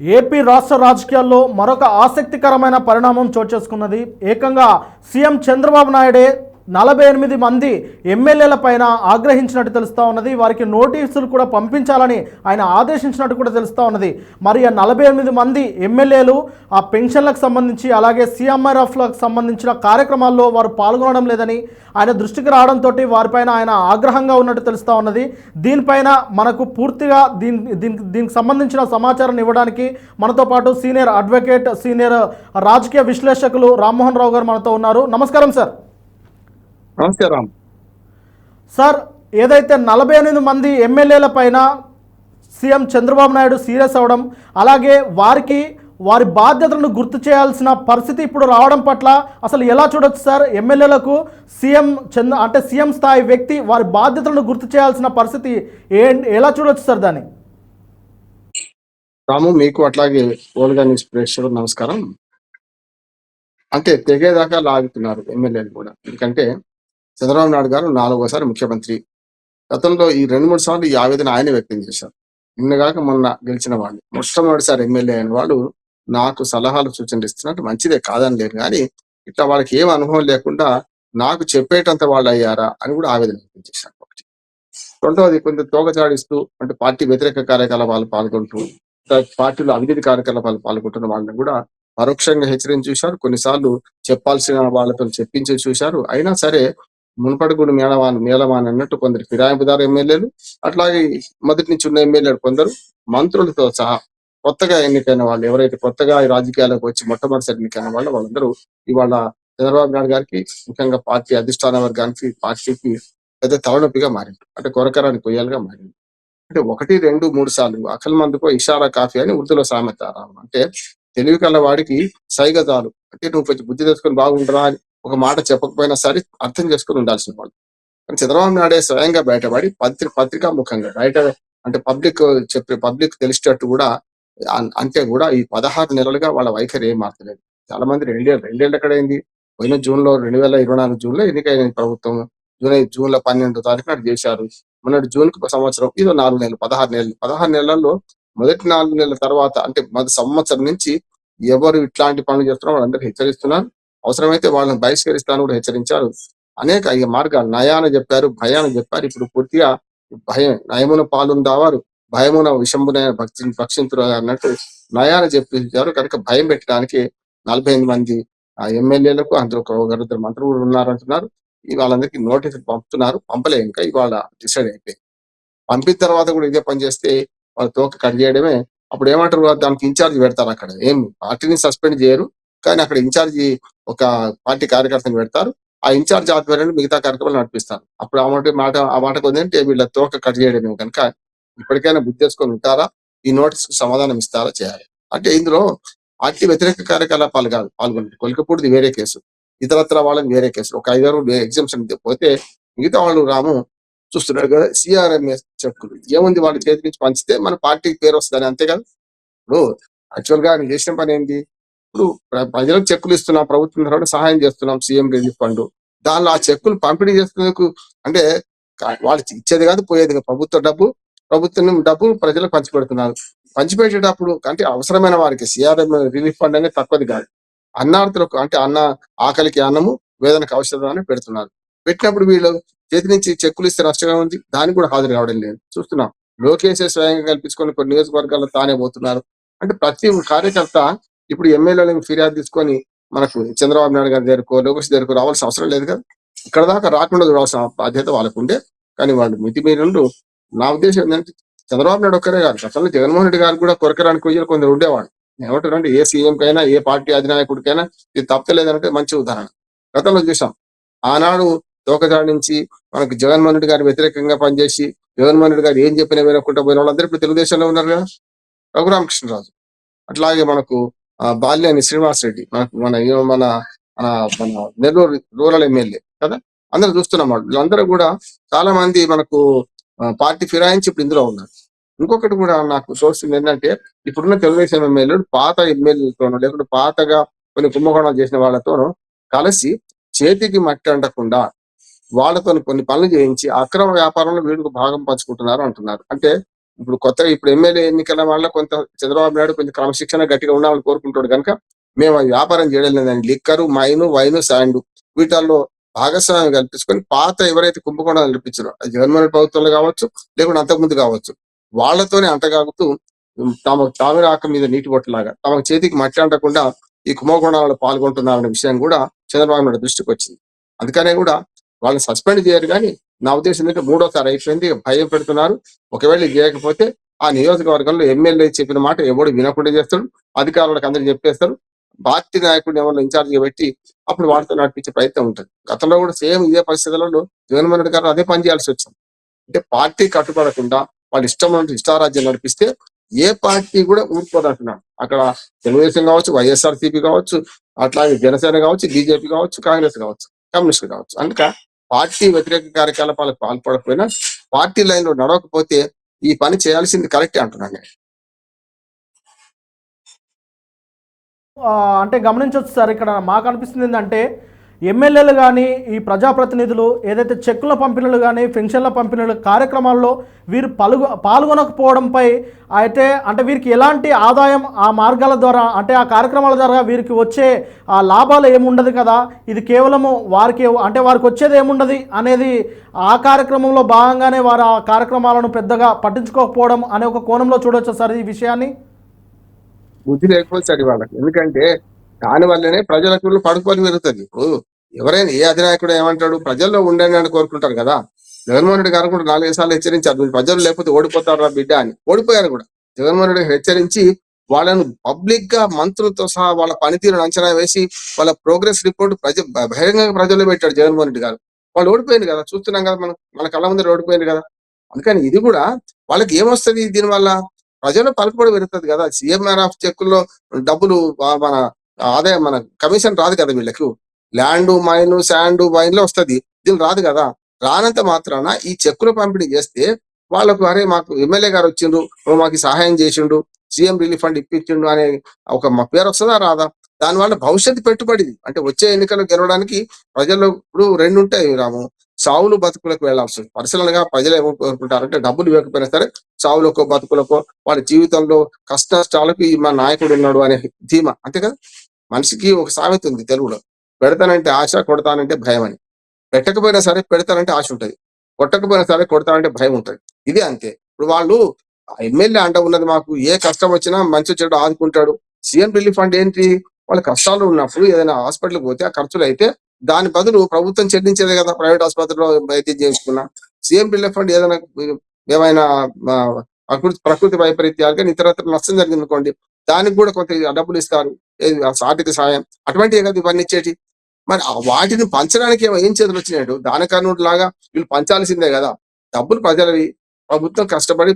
AP రాష్ట్ర రాజకీయాల్లో మరొక ఆసక్తికరమైన పరిణామం చోటు చేసుకున్నది. ఏకంగా సీఎం చంద్రబాబు నాయుడే నలభై ఎనిమిది మంది ఎమ్మెల్యేల పైన ఆగ్రహించినట్టు తెలుస్తూ ఉన్నది. వారికి నోటీసులు కూడా పంపించాలని ఆయన ఆదేశించినట్టు కూడా తెలుస్తూ ఉన్నది. మరి ఆ నలభై ఎనిమిది మంది ఎమ్మెల్యేలు ఆ పెన్షన్లకు సంబంధించి అలాగే సీఎంఆర్ఎఫ్లకు సంబంధించిన కార్యక్రమాల్లో వారు పాల్గొనడం లేదని ఆయన దృష్టికి రావడంతో వారిపైన ఆయన ఆగ్రహంగా ఉన్నట్టు తెలుస్తూ ఉన్నది. దీనిపైన మనకు పూర్తిగా దీని దీనికి దీనికి సంబంధించిన సమాచారం ఇవ్వడానికి మనతో పాటు సీనియర్ అడ్వకేట్ సీనియర్ రాజకీయ విశ్లేషకులు రామ్మోహన్ రావు గారు మనతో ఉన్నారు. నమస్కారం సార్. నమస్తే రామ్ సార్ ఏదైతే నలభై ఎనిమిది మంది ఎమ్మెల్యేల పైన సీఎం చంద్రబాబు నాయుడు సీరియస్ అవడం అలాగే వారికి వారి బాధ్యతలను గుర్తు చేయాల్సిన పరిస్థితి ఇప్పుడు రావడం పట్ల అసలు ఎలా చూడొచ్చు సార్? ఎమ్మెల్యేలకు సీఎం చంద్ర అంటే సీఎం స్థాయి వ్యక్తి వారి బాధ్యతలను గుర్తు చేయాల్సిన పరిస్థితి ఏ ఎలా చూడొచ్చు సార్ దాన్ని? రాము మీకు అట్లాగే ఓల్గా న్యూస్ ప్రేక్షకులు నమస్కారం. అంటే తెగేదాకా లాగుతున్నారు ఎమ్మెల్యేలు కూడా. ఎందుకంటే చంద్రబాబు నాయుడు గారు నాలుగోసారి ముఖ్యమంత్రి. గతంలో ఈ రెండు మూడు సార్లు ఈ ఆవేదన ఆయన వ్యక్తం చేశారు. నిన్నగాక మొన్న గెలిచిన వాళ్ళు మొట్టమొదటిసారి ఎమ్మెల్యే అయిన వాళ్ళు నాకు సలహాలు సూచనలు ఇస్తున్నట్టు మంచిదే కాదని లేరు. కానీ ఇట్లా వాళ్ళకి ఏం అనుభవం లేకుండా నాకు చెప్పేటంత వాళ్ళు అయ్యారా అని కూడా ఆవేదన వ్యక్తం చేశారు ఒకటి. రెండవది కొంత తోగచాడిస్తూ అంటే పార్టీ వ్యతిరేక కార్యకలాపాలు పాల్గొంటూ పార్టీలో అవినీతి కార్యకలాపాలు పాల్గొంటున్న వాళ్ళని కూడా పరోక్షంగా హెచ్చరించి చూశారు. కొన్నిసార్లు చెప్పాల్సిన వాళ్ళతో చెప్పించి చూశారు. అయినా సరే మునుపటి కూడా మేళవాన్ మేళవాన్ అన్నట్టు కొందరు ఫిరాయింపుదారు ఎమ్మెల్యేలు అట్లాగే మొదటి నుంచి ఉన్న ఎమ్మెల్యేలు కొందరు మంత్రులతో సహా కొత్తగా ఎన్నికైన వాళ్ళు ఎవరైతే కొత్తగా ఈ రాజకీయాలకు వచ్చి మొట్టమొదటిసారి ఎన్నికైన వాళ్ళు వాళ్ళందరూ ఇవాళ చంద్రబాబు నాయుడు గారికి ముఖ్యంగా పార్టీ అధిష్టాన వర్గానికి పార్టీకి పెద్ద తలనొప్పిగా మారింది. అంటే కొరకరాని కొయ్యాలుగా మారింది. అంటే ఒకటి రెండు మూడు సార్లు అఖల్ మందుకో ఇషారా కాఫీ అని ఉర్దూలో సామెత అంటే తెలివి కళ్ళ వాడికి సైగతాలు అంటే నువ్వు కొంచెం బుద్ధి తెచ్చుకొని బాగుండరా అని ఒక మాట చెప్పకపోయినా సరే అర్థం చేసుకొని ఉండాల్సిన వాళ్ళు. కానీ చంద్రబాబు నాయుడే స్వయంగా బయటపడి పత్రి పత్రికా ముఖంగా బయట అంటే పబ్లిక్ చెప్పే పబ్లిక్ తెలిసేటట్టు కూడా అంతే కూడా ఈ పదహారు నెలలుగా వాళ్ళ వైఖరి ఏం మార్చలేదు. చాలా మంది రెండేళ్ళు రెండేళ్ళు ఎక్కడైంది? పోయిన జూన్లో రెండు వేల ఇరవై నాలుగు జూన్లో ఎన్నికైన ప్రభుత్వం జూన్ జూన్లో పన్నెండు తారీఖు నాడు చేశారు. మొన్నటి జూన్కు సంవత్సరం ఇదో నాలుగు నెలలు పదహారు నెలలు. పదహారు నెలల్లో మొదటి నాలుగు నెలల తర్వాత అంటే మొదటి సంవత్సరం నుంచి ఎవరు ఇట్లాంటి పనులు చేస్తున్నారో వాళ్ళందరూ హెచ్చరిస్తున్నారు. అవసరమైతే వాళ్ళని బహిష్కరిస్తాను కూడా హెచ్చరించారు. అనేక ఈ మార్గాలు నయాన చెప్పారు భయాన చెప్పారు. ఇప్పుడు పూర్తిగా భయం నయమున పాలుందావారు. భయమున విషమున భక్తి భక్షింతురు అన్నట్టు నయాన చెప్పించారు. కనుక భయం పెట్టడానికి నలభై ఎనిమిది మంది ఆ ఎమ్మెల్యేలకు అందులో ఒక ఒకరిద్దరు మంత్రులు కూడా ఉన్నారంటున్నారు. వాళ్ళందరికీ నోటీసులు పంపుతున్నారు. పంపలే ఇంకా ఇవాళ డిసైడ్ అయిపోయింది. పంపిన తర్వాత కూడా ఇదే పని చేస్తే వాళ్ళ తోక కట్ చేయడమే అప్పుడు ఏమంటారు? దానికి ఇన్ఛార్జ్ పెడతారు అక్కడ. ఏం పార్టీని సస్పెండ్ చేయరు. కానీ అక్కడ ఇన్ఛార్జి ఒక పార్టీ కార్యకర్తను పెడతారు. ఆ ఇన్ఛార్జ్ ఆధ్వర్యంలో మిగతా కార్యక్రమాలు నడిపిస్తారు. అప్పుడు ఆ మాట మాట ఆ మాట కొందంటే వీళ్ళ తోక కట్ చేయడమే కనుక ఇప్పటికైనా బుద్ధి చేసుకొని ఉంటారా? ఈ నోటీస్కు సమాధానం ఇస్తారా చేయాలి. అంటే ఇందులో పార్టీ వ్యతిరేక కార్యకలాపాలు కాదు పాల్గొంటారు. కొలికపూడిది వేరే కేసు. ఇతరత్ర వాళ్ళని వేరే కేసు. ఒక ఐదారు ఎగ్జామ్షన్ పోతే మిగతా వాళ్ళు రాము చూస్తున్నారు కదా సిఆర్ఎంఎస్ చెక్కులు. ఏముంది వాళ్ళ చేతి నుంచి పంచితే మన పార్టీకి పేరు వస్తుందని అంతే కదా? ఇప్పుడు యాక్చువల్గా ఆయన చేసిన పని ఏంటి? ఇప్పుడు ప్రజలకు చెక్కులు ఇస్తున్నాం ప్రభుత్వం తర్వాత సహాయం చేస్తున్నాం సీఎం రిలీఫ్ ఫండ్. దానిలో ఆ చెక్కులు పంపిణీ చేస్తున్నందుకు అంటే వాళ్ళు ఇచ్చేది కాదు పోయేది కాదు. ప్రభుత్వ డబ్బు ప్రభుత్వం డబ్బు ప్రజలకు పంచిపెడుతున్నారు. పంచిపెట్టేటప్పుడు అంటే అవసరమైన వారికి సిఆర్ఎం రిలీఫ్ ఫండ్ అనేది తక్కువది కాదు. అన్నార్థులకు అంటే అన్న ఆకలికి అన్నము వేదనకు ఔషధం అని పెడుతున్నారు. పెట్టినప్పుడు వీళ్ళు చేతి నుంచి చెక్కులు ఇస్తే నష్టంగా ఉంది దానికి కూడా హాజరు కావడం లేదు. చూస్తున్నాం. లోకేష్ స్వయంగా కల్పించుకొని కొన్ని నియోజకవర్గాల్లో తానే పోతున్నారు. అంటే ప్రతి కార్యకర్త ఇప్పుడు ఎమ్మెల్యేలను ఫిర్యాదు తీసుకొని మనకు చంద్రబాబు నాయుడు గారి దగ్గరకు లోకేష్ దగ్గరకు రావాల్సిన అవసరం లేదు కదా. ఇక్కడ దాకా రాకుండా చూడాల్సిన బాధ్యత వాళ్ళకు ఉండే. కానీ వాళ్ళు మితిమీరుండు. నా ఉద్దేశం ఏంటంటే చంద్రబాబు నాయుడు ఒక్కరే కాదు. గతంలో జగన్మోహన్ రెడ్డి గారు కూడా కొరకరాని కొయ్యలు కొందరు ఉండేవాడు ఏమంటారంటే ఏ సీఎం కైనా ఏ పార్టీ అధినాయకుడికైనా ఇది తప్పలేదంటే మంచి ఉదాహరణ. గతంలో చూసాం. ఆనాడు తోకదాడి నుంచి మనకు జగన్మోహన్ రెడ్డి గారి వ్యతిరేకంగా పనిచేసి జగన్మోహన్ రెడ్డి గారు ఏం చెప్పినా వినకుండా పోయిన వాళ్ళందరూ ఇప్పుడు తెలుగుదేశంలో ఉన్నారు కదా. రఘురామకృష్ణరాజు. అట్లాగే మనకు బాల్యాని శ్రీనివాస్ రెడ్డి మనకు మన ఈ- మన మన మన నెల్లూరు రూరల్ ఎమ్మెల్యే కదా? అందరూ చూస్తున్నాం వాళ్ళు. వీళ్ళందరూ కూడా చాలా మంది మనకు పార్టీ ఫిరాయించి ఇప్పుడు ఇందులో ఉన్నారు. ఇంకొకటి కూడా నాకు తోస్తుంది ఏంటంటే ఇప్పుడున్న తెలుగుదేశం ఎమ్మెల్యేలు పాత ఎమ్మెల్యేలతోనో లేకుంటే పాతగా కొన్ని కుంభకోణాలు చేసిన వాళ్ళతోనో కలిసి చేతికి మట్టి అంటకుండా వాళ్ళతో కొన్ని పనులు చేయించి అక్రమ వ్యాపారంలో వీడికి భాగం పంచుకుంటున్నారు అంటున్నారు. అంటే ఇప్పుడు కొత్తగా ఇప్పుడు ఎమ్మెల్యే ఎన్నికల వల్ల కొంత చంద్రబాబు నాయుడు కొంచెం క్రమశిక్షణ గట్టిగా ఉండాలని కోరుకుంటాడు కనుక మేము వ్యాపారం చేయడం లేదండి. లిక్కరు మైను వైను శాండు వీటిల్లో భాగస్వామ్యం కల్పించుకొని పాత ఎవరైతే కుంభకోణాలు కల్పించారో అది జగన్మోహన్ ప్రభుత్వంలో కావచ్చు లేకుంటే అంతకుముందు కావచ్చు వాళ్ళతోనే అంటగాగుతూ తమ తామిరాక మీద నీటి బొట్టులాగా తమ చేతికి మట్టి అంటకుండా ఈ కుంభకోణాలలో పాల్గొంటున్నారనే విషయం కూడా చంద్రబాబు నాయుడు దృష్టికి వచ్చింది. అందుకనే కూడా వాళ్ళని సస్పెండ్ చేయరు కానీ నా ఉద్దేశం ఏంటంటే మూడోసారి అయిపోయింది భయం పెడుతున్నారు ఒకవేళ ఇది చేయకపోతే ఆ నియోజకవర్గంలో ఎమ్మెల్యే చెప్పిన మాట ఎవడు వినకుండా చేస్తాడు అధికారులకు అందరూ చెప్పేస్తారు. పార్టీ నాయకుడిని ఎవరిని ఇన్ఛార్జ్ పెట్టి అప్పుడు వాటితో నడిపించే ప్రయత్నం ఉంటుంది. గతంలో కూడా సేమ్ ఇదే పరిస్థితులలో జగన్మోహన్ రెడ్డి గారు అదే పని చేయాల్సి వచ్చింది. అంటే పార్టీ కట్టుబడకుండా వాళ్ళ ఇష్టం ఉన్నట్టు ఇష్టారాజ్యం నడిపిస్తే ఏ పార్టీ కూడా ఊరుకోదంటున్నాడు. అక్కడ తెలుగుదేశం కావచ్చు వైఎస్ఆర్ సిపి కావచ్చు అట్లాగే జనసేన కావచ్చు బీజేపీ కావచ్చు కాంగ్రెస్ కావచ్చు కమ్యూనిస్ట్ కావచ్చు. అందుక పార్టీ వ్యతిరేక కార్యకలాపాలకు పాల్పడకపోయినా పార్టీ లైన్లో నడవకపోతే ఈ పని చేయాల్సింది కరెక్టే అంటున్నాను నేను. ఆ, అంటే గమనించవచ్చు సార్ ఇక్కడ మాకు అనిపిస్తుంది ఏంటంటే ఎమ్మెల్యేలు కానీ ఈ ప్రజాప్రతినిధులు ఏదైతే చెక్కుల పంపిణీలు కానీ పెన్షన్ల పంపిణీలు కార్యక్రమాల్లో వీరు పాల్గొ పాల్గొనకపోవడంపై అయితే అంటే వీరికి ఎలాంటి ఆదాయం ఆ మార్గాల ద్వారా అంటే ఆ కార్యక్రమాల ద్వారా వీరికి వచ్చే ఆ లాభాలు ఏముండదు కదా? ఇది కేవలము వారికి అంటే వారికి వచ్చేది ఏముండదు అనేది ఆ కార్యక్రమంలో భాగంగానే వారు ఆ కార్యక్రమాలను పెద్దగా పట్టించుకోకపోవడం అనే ఒక కోణంలో చూడొచ్చు సార్ ఈ విషయాన్ని. బుద్ధి లేకపోతే సరి వాళ్ళకి. ఎందుకంటే దాని వల్లనే ప్రజలకు పడుకొని పెరుగుతుంది. ఇప్పుడు ఎవరైనా ఏ అధినాయకుడు ఏమంటాడు? ప్రజల్లో ఉండండి అని కోరుకుంటారు కదా. జగన్మోహన్ రెడ్డి గారు కూడా నాలుగైదు సార్లు హెచ్చరించారు. మీరు ప్రజలు లేకపోతే ఓడిపోతారా బిడ్డ? అని. ఓడిపోయారు కూడా. జగన్మోహన్ రెడ్డి హెచ్చరించి వాళ్ళను పబ్లిక్గా మంత్రులతో సహా వాళ్ళ పనితీరును అంచనా వేసి వాళ్ళ ప్రోగ్రెస్ రిపోర్ట్ ప్రజ బహిరంగ ప్రజల్లో పెట్టాడు జగన్మోహన్ రెడ్డి గారు. వాళ్ళు ఓడిపోయింది కదా. చూస్తున్నాం కదా మనం. మన కళ్ళ ముందర ఓడిపోయింది కదా. అందుకని ఇది కూడా వాళ్ళకి ఏమొస్తుంది దీనివల్ల? ప్రజలు పలుకుబడి పెరుగుతుంది కదా. సిఎంఆర్ ఆఫ్ చెక్కుల్లో డబ్బులు మన ఆదాయం మన కమిషన్ రాదు కదా వీళ్ళకు. ల్యాండ్ మైన్ శాండ్ మైన్లో వస్తుంది. దీని రాదు కదా. రానంత మాత్రాన ఈ చెక్కుల పంపిణీ చేస్తే వాళ్ళకు అరే మాకు ఎమ్మెల్యే గారు వచ్చిండు మాకు సహాయం చేసిండు సీఎం రిలీఫ్ ఫండ్ ఇప్పించిండు అనే ఒక మా పేరు వస్తుందా రాదా? దానివల్ల భవిష్యత్తు పెట్టుబడి అంటే వచ్చే ఎన్నికలు గెలవడానికి ప్రజలు ఇప్పుడు రెండు ఉంటాయి రాము. సావులు బతుకులకు వెళ్ళాల్సి ఉంది పరిశీలనగా ప్రజలు ఏమో కోరుకుంటారంటే డబ్బులు ఇవ్వకపోయినా సరే సావులకో బతుకులకో వాళ్ళ జీవితంలో కష్ట నష్టాలకు మా నాయకుడు ఉన్నాడు అనే ధీమా. అంతే కదా? మనిషికి ఒక సామెత ఉంది తెలుగులో. పెడతానంటే ఆశ కొడతానంటే భయం అని. పెట్టకపోయినా సరే పెడతానంటే ఆశ ఉంటది. కొట్టకపోయినా సరే కొడతానంటే భయం ఉంటది. ఇది అంతే. ఇప్పుడు వాళ్ళు ఎమ్మెల్యే అంట ఉన్నది మాకు ఏ కష్టం వచ్చినా మంచి చెడు ఆదుకుంటాడు. సీఎం రిలీఫ్ ఫండ్ ఏంటి? వాళ్ళ కష్టాలు ఉన్నప్పుడు ఏదైనా హాస్పిటల్కి పోతే ఆ ఖర్చులు అయితే దాని బదులు ప్రభుత్వం చెల్లించేదే కదా ప్రైవేట్ ఆసుపత్రిలో వైద్యం చేయించుకున్నా సీఎం రిలీఫ్ ఫండ్ ఏదైనా ఏమైనా ప్రకృతి ప్రకృతి వైపరీత్యాలు కానీ ఇతరత్ర నష్టం జరిగింది అనుకోండి దానికి కూడా కొంత డబ్బులు ఇస్తారు. ఆర్థిక సాయం. అటువంటివి కదా ఇవన్నీ ఇచ్చేటి? మరి ఆ వాటిని పంచడానికి ఏమో ఏం చేతులు వచ్చినాడు దానకర్ణుడు లాగా వీళ్ళు పంచాల్సిందే కదా. డబ్బులు ప్రజలవి. ప్రభుత్వం కష్టపడి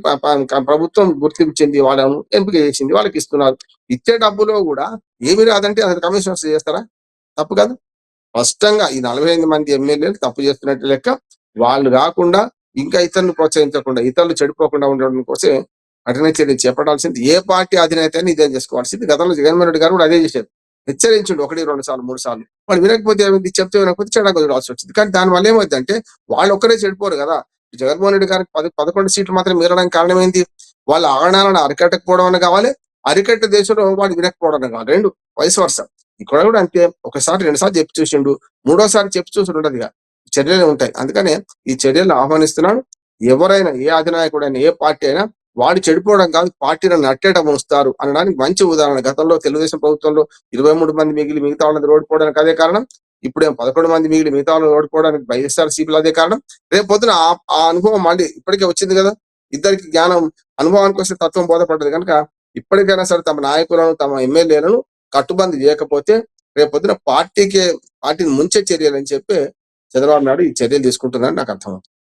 ప్రభుత్వం గుర్తించింది వాళ్ళను ఎంపిక చేసింది వాళ్ళకి ఇస్తున్నారు. ఇచ్చే డబ్బులో కూడా ఏమి రాదంటే అది కమిషనర్స్ చేస్తారా? తప్పు కాదు. స్పష్టంగా ఈ నలభై ఎనిమిది మంది ఎమ్మెల్యేలు తప్పు చేస్తున్నట్టు లెక్క వాళ్ళు కాకుండా ఇంకా ఇతరులను ప్రోత్సహించకుండా ఇతరులు చెడిపోకుండా ఉండడం కోసం కఠిన చర్య చేపట్టాల్సింది. ఏ పార్టీ అధినేత అని ఇదే చేసుకోవాల్సింది. గతంలో జగన్మోహన్ రెడ్డి గారు కూడా అదే చేశారు. హెచ్చరించండు. ఒకటి రెండు సార్లు మూడు సార్లు. వాళ్ళు వినకపోతే ఏమైంది? చెప్తే వినకపోతే చెడకు వదిలాల్సి వచ్చింది. కానీ దాని వల్ల ఏమైంది అంటే వాళ్ళు ఒక్కరే చెడిపోరు కదా. జగన్మోహన్ రెడ్డి గారికి పది పదకొండు సీట్లు మాత్రం మీరడానికి కారణం ఏంది వాళ్ళ ఆగడాలను అరికట్టకపోవడం అని కావాలి. అరికట్ట దేశంలో వాడు వినకపోవడం అని కావాలి. రెండు వయసు వరుస ఇక్కడ కూడా అంతే ఒకసారి రెండు సార్లు చెప్పి చూసిండు. మూడోసారి చెప్పి చూసి ఉండదు ఇక. చర్యలు ఉంటాయి. అందుకనే ఈ చర్యలను ఆహ్వానిస్తున్నాను. ఎవరైనా ఏ అధినాయకుడైనా ఏ పార్టీ అయినా వాడు చెడిపోవడం కాదు పార్టీని నట్టేయడం వస్తారు అనడానికి మంచి ఉదాహరణ. గతంలో తెలుగుదేశం ప్రభుత్వంలో ఇరవై మూడు మంది మిగిలి మిగతా వాళ్ళని ఓడిపోవడానికి అదే కారణం. ఇప్పుడే పదకొండు మంది మిగిలి మిగతా వాళ్ళని ఓడిపోవడానికి వైఎస్ఆర్ సిపిలు అదే కారణం. రేపు పొద్దున ఆ- అనుభవం మళ్ళీ ఇప్పటికే వచ్చింది కదా. ఇద్దరికి జ్ఞానం అనుభవానికి వస్తే తత్వం బోధపడ్డది కనుక ఇప్పటికైనా సరే తమ నాయకులను తమ ఎమ్మెల్యేలను కట్టుబంది చేయకపోతే రేపు పొద్దున పార్టీకే పార్టీని ముంచే చర్యలు అని చెప్పి చంద్రబాబు నాయుడు ఈ చర్యలు తీసుకుంటున్నారని నాకు అర్థం